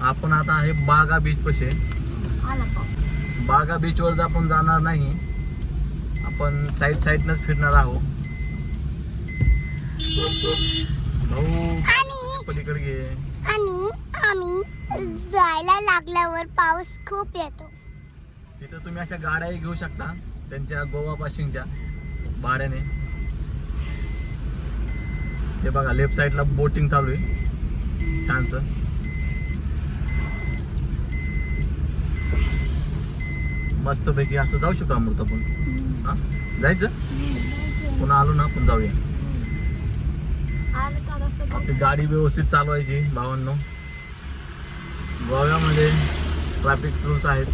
आपण आता आहे बागा बीच पशे. बागा बीच वर आपण जाणार नाही. आपण साईड साईडनच फिरणार आहोत. भाऊ आणि पलीकडे घे. आणि आम्ही जायला लागल्यावर पाऊस खूप येतो. तिथं तुम्ही अशा गाड्याही घेऊ शकता त्यांच्या गोवा पाशिंगच्या भाड्याने. हे बघा लेफ्ट साईडला बोटिंग चालू आहे. छानस. मस्त पैकी असं जाऊ शकतो अमृत आपण हा? जायचं? पुन्हा आलो ना आपण जाऊया. आपली गाडी व्यवस्थित चालवायची भावांनो. गोव्यामध्ये ट्रॅफिक रूल्स आहेत.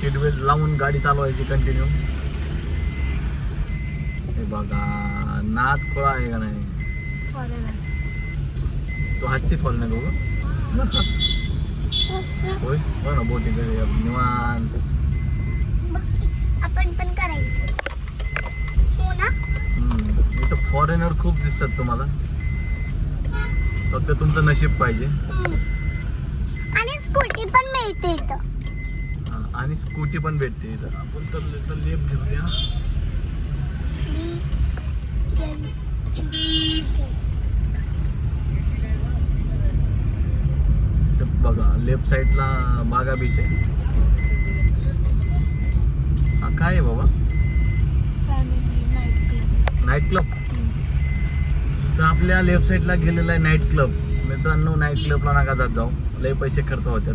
सीट बेल्ट लावून गाडी चालवायची कंटिन्यू हे बघा नाद खोळा आहे का नाही? तो हस्ती फॉल नाही दोघं होय? बघ ना बोटिंग निवांत आपण पण करायचं हो ना हम्म. फॉरेनर खूप दिसतात तुम्हाला. फक्त तुमचं नशीब पाहिजे. आणि स्कूटी पण मिळते इथं. आणि स्कूटी पण भेटते इथं. आपण तर तर लेप घेऊया. तर बघा लेफ्ट साईडला बागा बीच आहे. हा काय आहे बाबा? नाईट क्लब तर आपल्या लेफ्ट साईडला गेलेला आहे नाईट क्लब मित्रांनो नाईट क्लबला नका जात जाऊ. लय पैसे खर्च होतात.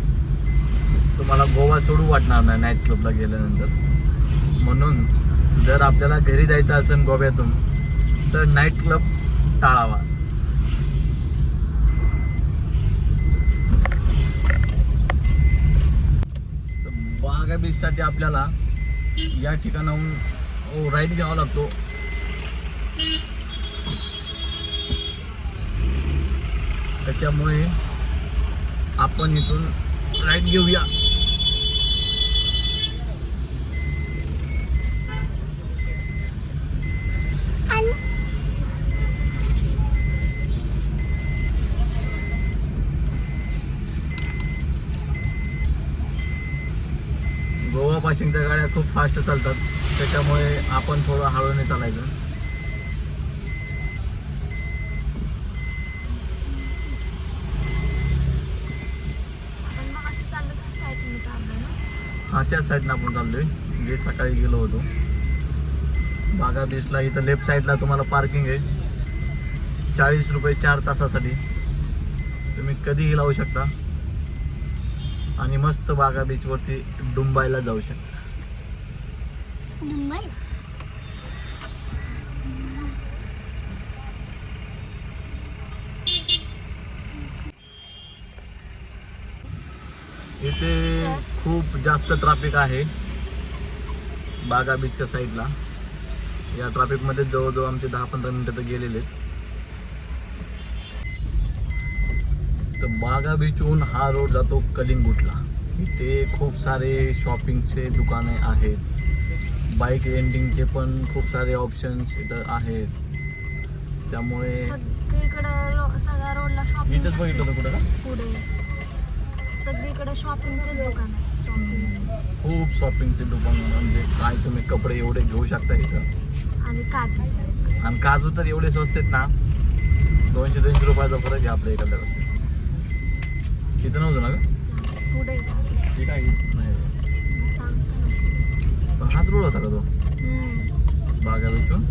तुम्हाला गोवा सोडू वाटणार नाही नाईट क्लबला गेल्यानंतर. म्हणून जर आपल्याला घरी जायचं असेल गोव्यातून तर नाईट क्लब टाळावा. तर बागा बीचसाठी आपल्याला या ठिकाणाहून हो, राईट घ्यावा लागतो. त्याच्यामुळे आपण इथून राईट घेऊया. गोवा पाशिंगच्या गाड्या खूप फास्ट चालतात. त्याच्यामुळे आपण थोडं हळूने चालायचं आपण मग अशी चाललो तर साईडने चाललो ना हा त्या साईडनं आपण चाललो आहे जे सकाळी गेलो होतो. बागा बीचला इथं लेफ्ट साईडला तुम्हाला पार्किंग आहे. चाळीस रुपये चार तासासाठी. तुम्ही कधीही लावू शकता. आणि मस्त बागा बीचवरती डुंबायला जाऊ शकता मुंबई इथे खूप जास्त ट्रॅफिक आहे बागा बीचच्या साईडला या ट्रॅफिकमध्ये जवळजवळ आमचे दहा पंधरा मिनिटं तर गेलेले. तर बागा बीचहून हा रोड जातो कलिंगूटला. इथे खूप सारे शॉपिंगचे दुकाने आहेत. बाईक रेंटिंगचे पण खूप सारे ऑप्शन्स इथं आहेत. त्यामुळे सगळ्या रोडला शॉपिंग इथंच बघितलं होतं कुठं? पुढे. सगळीकडे शॉपिंगचे दुकान शॉपिंग खूप शॉपिंगचे दुकान म्हणजे काय तुम्ही कपडे एवढे घेऊ शकता इथं. आणि काजू आणि काजू तर एवढे स्वस्त आहेत ना दोनशे दोनशे रुपयाचा फरक आहे आपल्या इकडल्या तिथं नव्हतं ना पुढे ठीक आहे. नाही. पण हाच रोड होता का तो? हम्म. बागा बीचून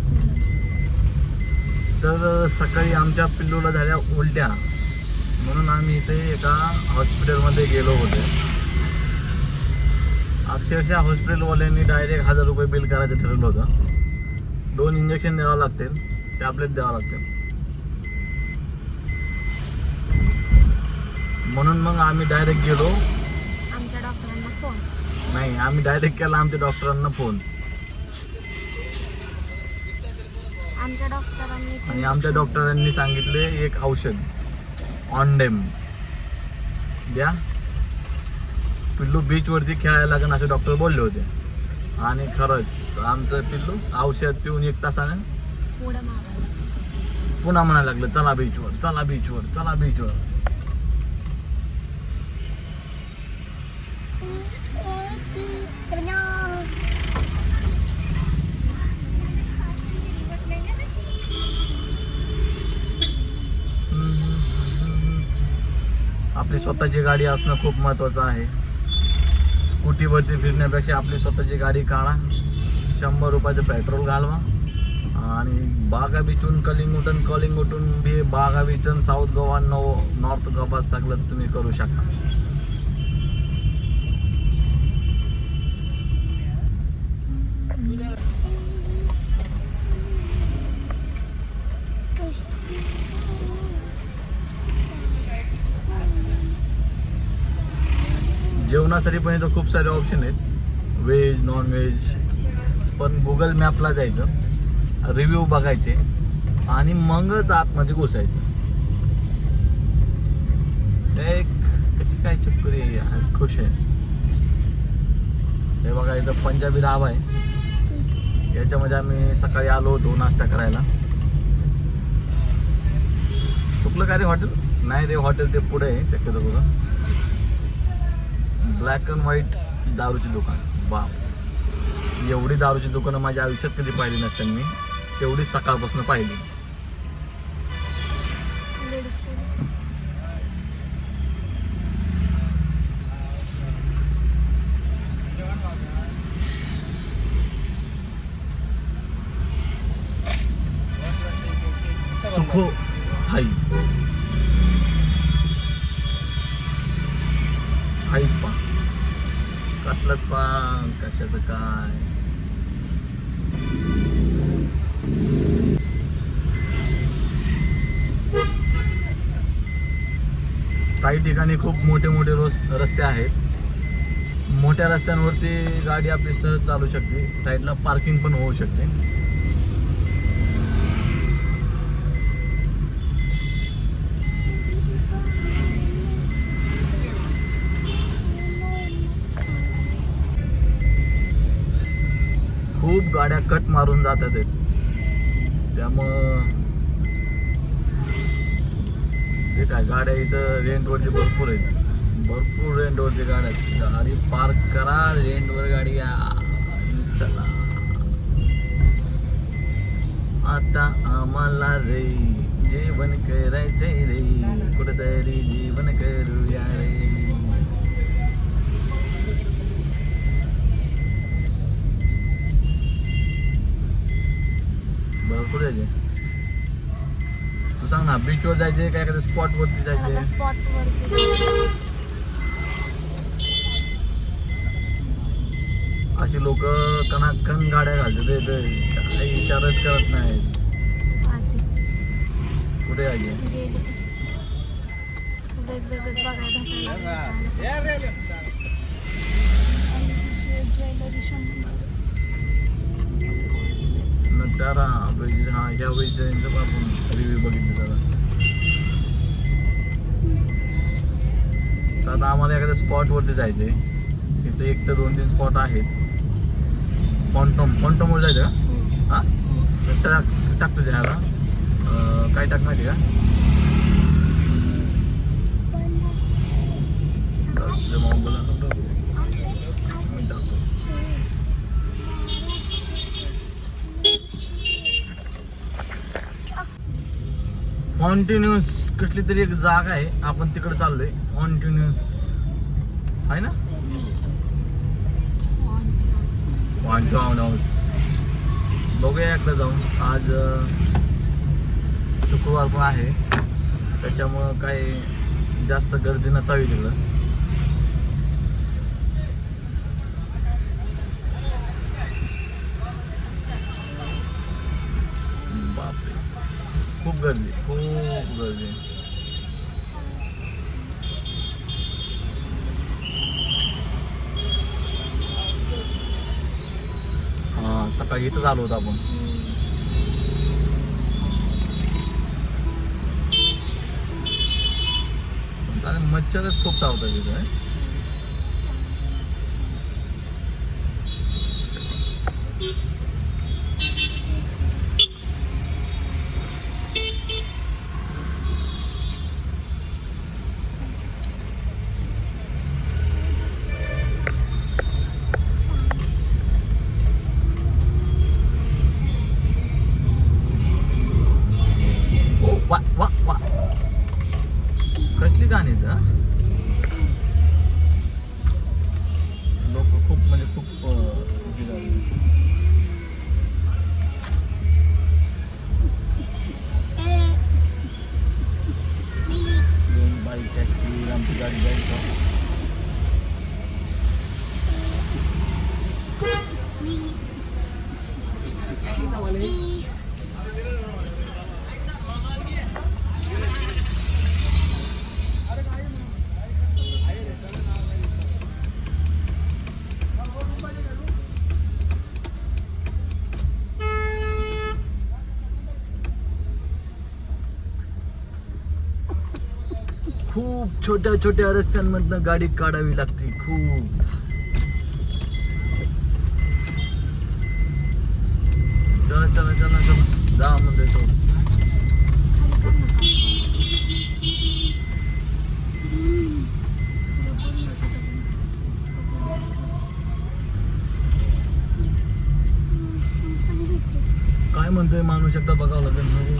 तर सकाळी आमच्या पिल्लूला झाल्या उलट्या. म्हणून आम्ही इथे एका हॉस्पिटलमध्ये गेलो होतो. अक्षरशः हॉस्पिटलवाल्यांनी डायरेक्ट हजार रुपये बिल करायचं ठरवलं होतं. दोन इंजेक्शन द्यावं लागतील टॅबलेट द्यावं लागतील. म्हणून मग आम्ही डायरेक्ट गेलो. आमच्या डॉक्टरांना फोन नाही आम्ही डायरेक्ट केला आमच्या डॉक्टरांना फोन आमच्या डॉक्टरांनी आणि आमच्या डॉक्टरांनी सांगितले एक औषध ऑनडेम द्या. पिल्लू बीचवरती खेळायला लागेल असे डॉक्टर बोलले होते. आणि खरंच आमचं पिल्लू औषध पिऊन एक तासाने पुन्हा म्हणायला लागलं चला बीचवर चला बीचवर चला बीचवर आपली स्वतःची गाडी असणं खूप महत्वाचं आहे. स्कूटीवरती फिरण्यापेक्षा आपली स्वतःची गाडी काढा. शंभर रुपयाचं पेट्रोल घालवा. आणि बागा बीचून कलिंगुटन कलिंगुटून बी Baga बीचन south Goa no north Goa सगळं तुम्ही करू शकता. जेवणासाठी पण इथं खूप सारे ऑप्शन आहेत. व्हेज नॉन व्हेज पण गुगल मॅपला जायचं. रिव्ह्यू बघायचे. आणि मगच आतमध्ये घुसायचं. एक कशी काय चक्करी आहे. आज खुश आहे. हे बघा इथं पंजाबी ढाबा आहे. याच्यामध्ये आम्ही सकाळी आलो होतो नाश्ता करायला. चुकलं का रे हॉटेल नाही रे हॉटेल ते पुढे आहे. शक्यतो बघा ब्लॅक अँड व्हाईट दारूची दुकान. बाप एवढी दारूची दुकानं माझ्या आयुष्यात कधी पाहिली नसतात मी. तेवढी सकाळपासून पाहिली. थाईच पा कसलंच पान कशाचं काय? काही ठिकाणी खूप मोठे मोठे रोस रस्ते आहेत. मोठ्या रस्त्यांवरती गाडी आपली सहज चालू शकते. साईडला पार्किंग पण होऊ शकते. खूप गाड्या कट मारून जातात आहेत त्यामुळं ते काय गाड्या इथं रेंटवरती भरपूर आहेत. भरपूर रेंटवरती गाड्या आहेत. गाडी पार्क करा रेंटवर गाडी घ्या आणि चला. आता आम्हाला रे जेवण करायचंय रे. कुठेतरी जेवण करूया रे भरपूर जायचे तू सांग ना बीचवर जायचे काय एखाद्या स्पॉट वरती जायचे. स्पॉट वरती. अशी लोक कणाकण गाड्या घालतात ते काही विचारच करत नाहीत. आजी. कुठे शंभर नंतर हा ह्या यांचं पण आपण रिव्ह्यू बघितले त्याला तर आता आम्हाला एखाद्या स्पॉटवरती जायचे तिथे एक तर दोन तीन स्पॉट आहेत. फॉन्टॉम फॉन्टॉमवर जायचं का? हा? टाक टाक तुझ्या ह्याला. काय टाक माहिती का? तर तुझ्या मोबाईलला टाक. मी टाकतो कॉन्टिन्युअस कसली तरी एक जागा आहे. आपण तिकडे चाललोय. कॉन्टिन्युअस आहे ना? कॉन्टिन्युअस बघूया एकदा जाऊन. आज शुक्रवार पण आहे. त्याच्यामुळं काही जास्त गर्दी नसावी तिकडं. खूप गर्दी खूप गर्दी हा सकाळी इथंच आलो होतो आपण. मच्छरच खूप चावतात तिथे छोट्या छोट्या रस्त्यांमधनं गाडी काढावी लागते खूप. चला चला चला चला. जा म्हणजे तो. काय म्हणतोय माणूस एकदा बघावं लागेल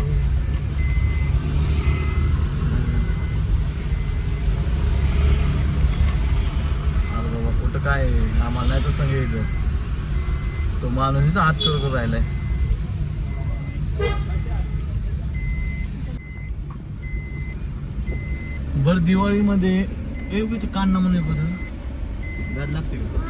अरे बाबा कुठं काय आहे? आम्हाला नाही तो सांगितलं तो माणूस इथं हात करून राहिलाय. बर दिवाळीमध्ये ए उगी ते काढणं म्हणून एक होतं गाड लागते का?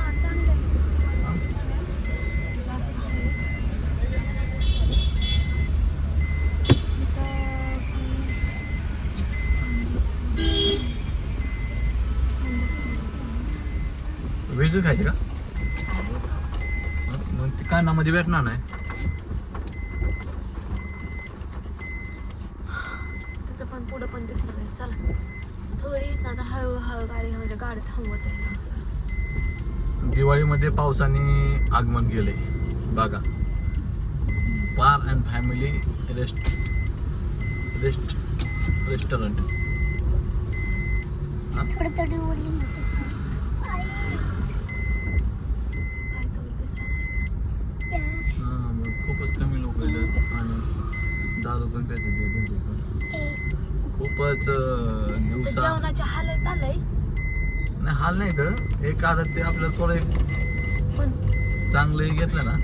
व्हेज खायचे का? कानामध्ये भेटणार नाही. तिथं पण पुढं पण आहे चला. थोडी आता हळू हळू गाडी म्हणजे गाडी थांबवत आहे दिवाळीमध्ये पावसाने आगमन केले बघा. Bar and family rest rest restaurant थोडं थोडी ओढली काय तो दिसत हां मग खूपच कमी लोक येतात आणि दारू पण पितात ते दोघं पण. खूपच दिवसा जेवणाच्या हालत आलंय नाही हाल नाही तर. एक आता ते आपल्याला थोडं एक पण चांगलं हे घेतलं ना.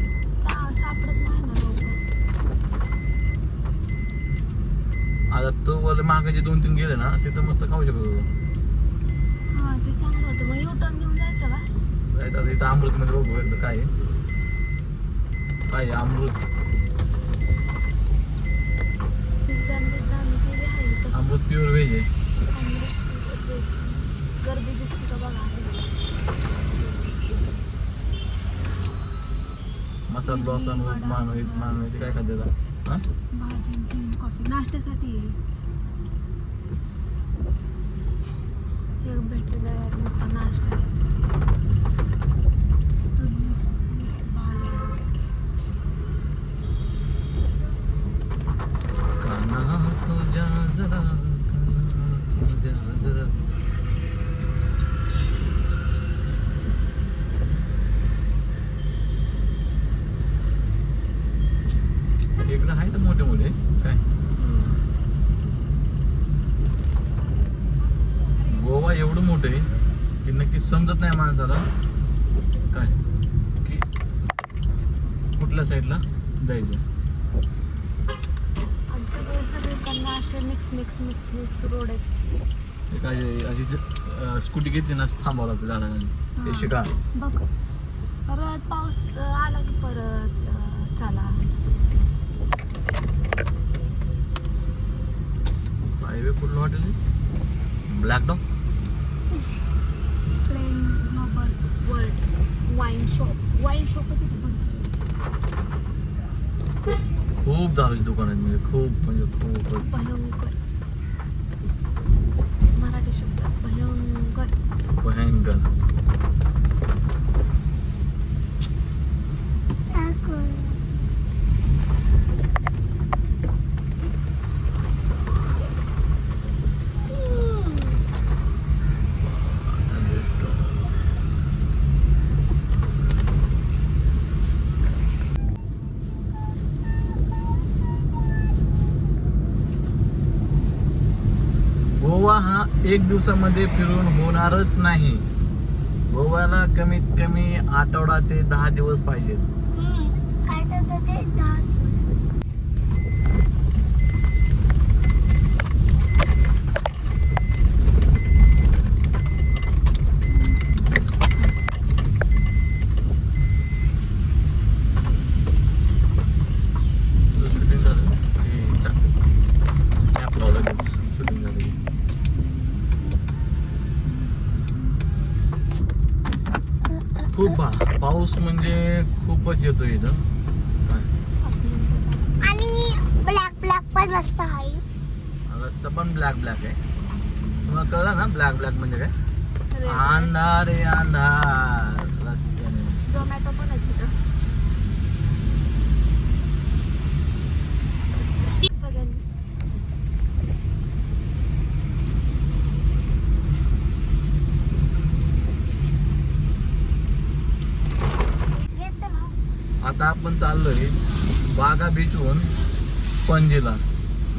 चा- सापडत नाही ना लवकर. आता तो वाले मागाचे दोन तीन गेले ना तिथं मस्त खाऊ शकत हा ते चांगलं होतं. मग युटर्न घेऊन जायचं का? नाही तर इथं अमृतमध्ये बघू एकदा काय आहे. काय? अमृत. अमृत प्युअर व्हेज आहे. गर्दी दिसते का बघा मसाला डोसा अमृत मानवी मानवी काय खाद्याचा हां भाजी कॉफी नाश्त्यासाठी. एक भेटते नाश्ता तुम्ही भारी आहे. काना सोजा जरा काना सोजा जरा इकडं आहे तर मोठे मोठे काय गोवा एवढं मोठं आहे की नक्की समजत नाही माणसाला काय. की कुठल्या साईडला जायचं. सगळे सगळीकडनं असे mix mix mix mix road आहेत. ते काय अशी ज- स्कूटी घेतली ना थांबावं लागतं झाडाखाली ते. शिका. बघ. परत पाऊस आला की परत अं, चला. हायवे कुठलं hotel black dog world wine shop wine shop खूप दारूची दुकान आहेत म्हणजे खूप म्हणजे खूपच. भयंकर. मराठी शब्दात भयंकर. भयंकर. गोवा हा एक दिवसामध्ये फिरून होणारच नाही. गोव्याला कमीत कमी आठवडा ते दहा दिवस पाहिजेत ते दहा दिवस शूटिंग झालं की टाक ॲप लावलं लगेच शूटिंग झालं की. खूप पाऊस म्हणजे खूपच येतो इथं? आणि ब्लॅक ब्लॅक पण मस्त आहे. रस्ता पण ब्लॅक ब्लॅक आहे. तुम्हाला कळलं ना ब्लॅक ब्लॅक म्हणजे काय. अंधार अंधार रस्त्याने झोमॅटो पण आहे तिथं सगळ्यांनी ये चला आता आपण चाललोय बागा बीचहून पणजीला.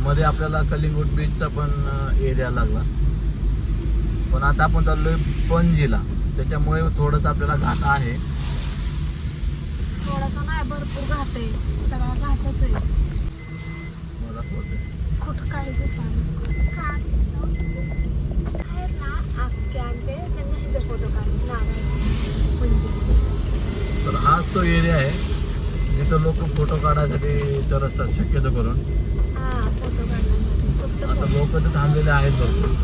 मध्ये आपल्याला कलिंगूट बीचचा पण एरिया लागला. पण आता आपण चाललोय पणजीला. त्याच्यामुळे थोडस आपल्याला घाट आहे. थोडासा नाही भरपूर घाट आहे. सगळा घाटच आहे. मला असं वाटतं कुठं काही तर हाच तो एरिया आहे. जिथं लोक फोटो काढायसाठी तर असतात शक्यतो करून हा आता. लोक तर थांबलेले आहेत भरपूर.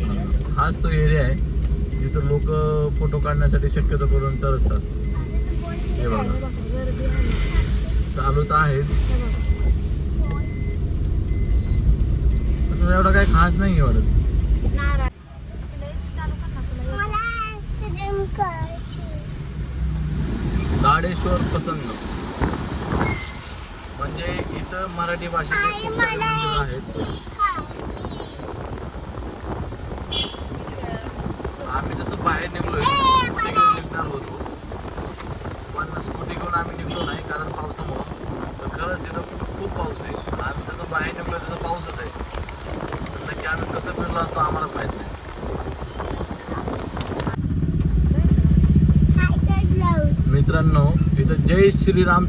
हा. हाच तो एरिया आहे जिथं लोक फोटो काढण्यासाठी शक्यतो करून तर असतात हे बघा बघा. चालू तर आहेच बघा. एवढं काही खास नाही वाटत नारळ तुला AC चालू कर ना तुला येतं. मला ऍक्सिडेंट करायची दाडेश्वर प्रसन्न. म्हणजे इथं मराठी भाषेचे खूप सारे मंदिर आहेत. आम्ही जसं बाहेर निघलोय स्कूटी घेऊन निघणार होतो. पण स्कूटी घेऊन आम्ही निघलो नाही कारण पावसामुळं. तर खरंच इथं खूप पाऊस आहे. आम्ही जसं बाहेर निघलोय तसं पाऊसच आहे. नक्की आम्ही कसं फिरलो असतो आम्हाला माहीत नाही जायचं. हाय तर लावून मित्रांनो इथं जय श्रीरामचं